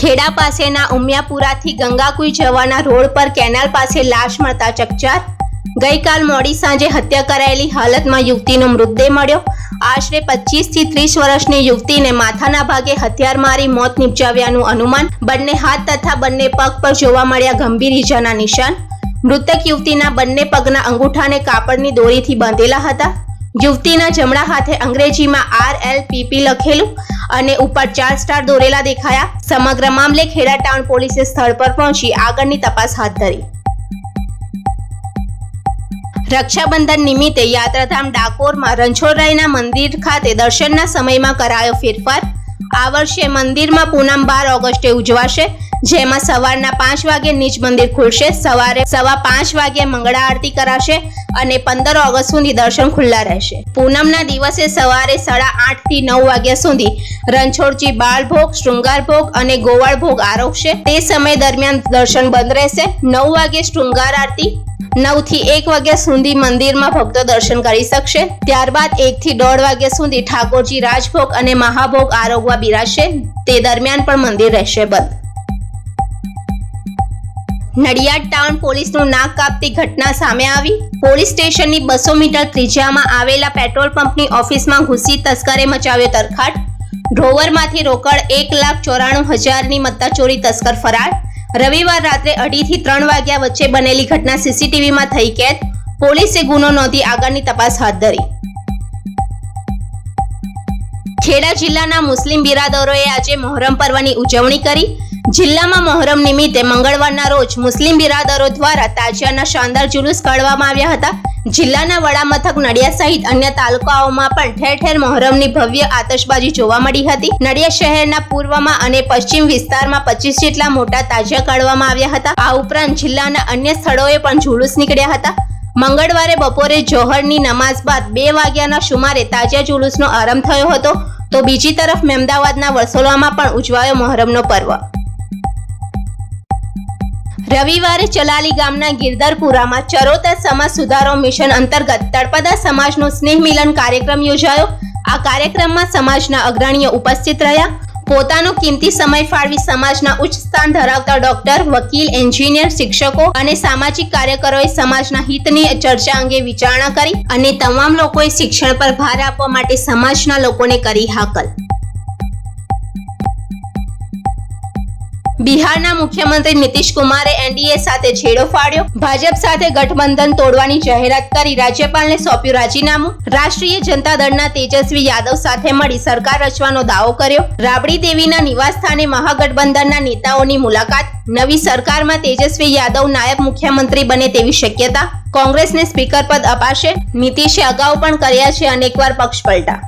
ખેડા પાસેના ઉમિયાપુરાથી ગંગાકુઈ જવાના રોડ પર કેનાલ પાસે લાશ મળતા ચકચાર. ગઈકાલ મોડી સાંજે હત્યા કરાયેલી હાલતમાં યુવતીનો મૃતદેહ મળ્યો. આશરે પચીસથી ત્રીસ વર્ષની યુવતીને માથાના ભાગે હથિયાર મારી મોત નિપજાવ્યાનું અનુમાન. બંને હાથ તથા બંને પગ પર જોવા મળ્યા ગંભીર ઈજાના નિશાન. મૃતક યુવતીના બંને પગના અંગૂઠાને કાપડની દોરીથી બાંધેલા હતા. યુવતીના જમણા હાથે અંગ્રેજીમાં આર એલ પીપી લખેલું. અને ઉપર ચાર સ્ટાર દોરેલા દેખાયા. સમગ્ર મામલે ખેડા ટાઉન પોલીસે સ્થળ પર પહોંચી આગળની તપાસ હાથ ધરી. રક્ષાબંધન નિમિત્તે યાત્રાધામ ડાકોરમાં રણછોડરાયના મંદિર ખાતે દર્શનના સમયમાં કરાયો ફેરફાર. આ વર્ષે મંદિરમાં પૂનમ બાર ઓગસ્ટે ઉજવાશે, જેમાં સવારના પાંચ વાગે નીચ મંદિર ખુલશે, સવારે સવા પાંચ વાગે મંગળા આરતી કરાશે અને પંદર ઓગસ્ટ સુધી દર્શન ખુલ્લા રહેશે. પૂનમના દિવસે સવારે સાડા આઠથી નવ વાગ્યા સુધી રણછોડજી બાળભોગ શૃંગાર ભોગ અને ગોવાળ ભોગ આરોગશે તે સમય દરમિયાન દર્શન બંધ રહેશે. નવ વાગે શૃંગાર આરતી, નવથી એક વાગ્યા સુધી મંદિરમાં ભક્તો દર્શન કરી શકશે. ત્યારબાદ એક થી દોઢ વાગ્યા સુધી ઠાકોરજી રાજભોગ અને મહાભોગ આરોગવા બિરાશે તે દરમિયાન પણ મંદિર રહેશે બંધ. નડિયાદ ટાઉન પોલીસનું નાક કાપતી ઘટના સામે આવી. પોલીસ સ્ટેશનની બસો મીટર ત્રિજ્યામાં આવેલા પેટ્રોલ પંપની ઓફિસમાં ઘૂસી તસ્કરે મચાવ્યો તરખાટ. ડ્રોવરમાંથી રોકડ એક લાખ ચોરાણું હજારની મત્તાચોરી તસ્કર ફરાર. રવિવાર રાત્રે અઢીથી ત્રણ વાગ્યા વચ્ચે બનેલી ઘટના સીસીટીવીમાં થઈ કેદ. પોલીસે ગુનો નોંધી આગળની તપાસ હાથ ધરી. ખેડા જિલ્લાના મુસ્લિમ બિરાદરોએ આજે મોહરમ પર્વની ઉજવણી કરી. જિલ્લામાં મોહરમ નિમિત્તે મંગળવારના રોજ મુસ્લિમ બિરાદરો દ્વારા તાજિયાના શાનદાર જુલુસ કાઢવામાં આવ્યા હતા. જિલ્લાના વડામથક નડિયા સહિત અન્ય તાલુકાઓમાં પણ ઠેર ઠેર મોહરમની ભવ્ય આતશબાજી જોવા મળી હતી. નડિયા શહેરના પૂર્વમાં અને પશ્ચિમ વિસ્તારમાં પચીસ જેટલા મોટા તાજિયા કાઢવામાં આવ્યા હતા. આ ઉપરાંત જિલ્લાના અન્ય સ્થળોએ પણ જુલુસ નીકળ્યા હતા. મંગળવારે બપોરે જોહરની નમાઝ બાદ બે વાગ્યાના સુમારે તાજિયા જુલુસનો આરંભ થયો હતો. તો બીજી તરફ મહેમદાવાદના વરસોલામાં પણ ઉજવાયો મહોરમનો પર્વ. રવિવારે ચલાલી ગામના ગિરધરપુરામાં ચરોતર સમાજ સુધારો મિશન અંતર્ગત તળપદા સમાજનો સ્નેહ મિલન કાર્યક્રમ યોજાયો. આ કાર્યક્રમમાં સમાજના અગ્રણીઓ ઉપસ્થિત રહ્યા. પોતાનો કિંમતી સમય ફાળવી સમાજના ઉચ્ચ સ્થાન ધરાવતા ડોક્ટર, વકીલ, એન્જિનિયર, શિક્ષકો અને સામાજિક કાર્યકરોએ સમાજના હિતની ચર્ચા અંગે વિચારણા કરી અને તમામ લોકોએ શિક્ષણ પર ભાર આપવા માટે સમાજના લોકોને કરી હાકલ. બિહારના મુખ્યમંત્રી નીતિશ કુમારે એનડીએ સાથે છેડો ફાડ્યો. ભાજપ સાથે ગઠબંધન તોડવાની જાહેરાત કરી રાજ્યપાલને સોંપ્યું રાજીનામું. રાષ્ટ્રીય જનતા દળના તેજસ્વી યાદવ સાથે મળી સરકાર રચવાનો દાવો કર્યો. રાબડી દેવીના નિવાસસ્થાને મહાગઠબંધનના નેતાઓની મુલાકાત. નવી સરકારમાં તેજસ્વી યાદવ નાયબ મુખ્યમંત્રી બને તેવી શક્યતા. કોંગ્રેસને સ્પીકર પદ અપાશે. નીતિશે અગાઉ પણ કર્યા છે અનેકવાર પક્ષ પલટા.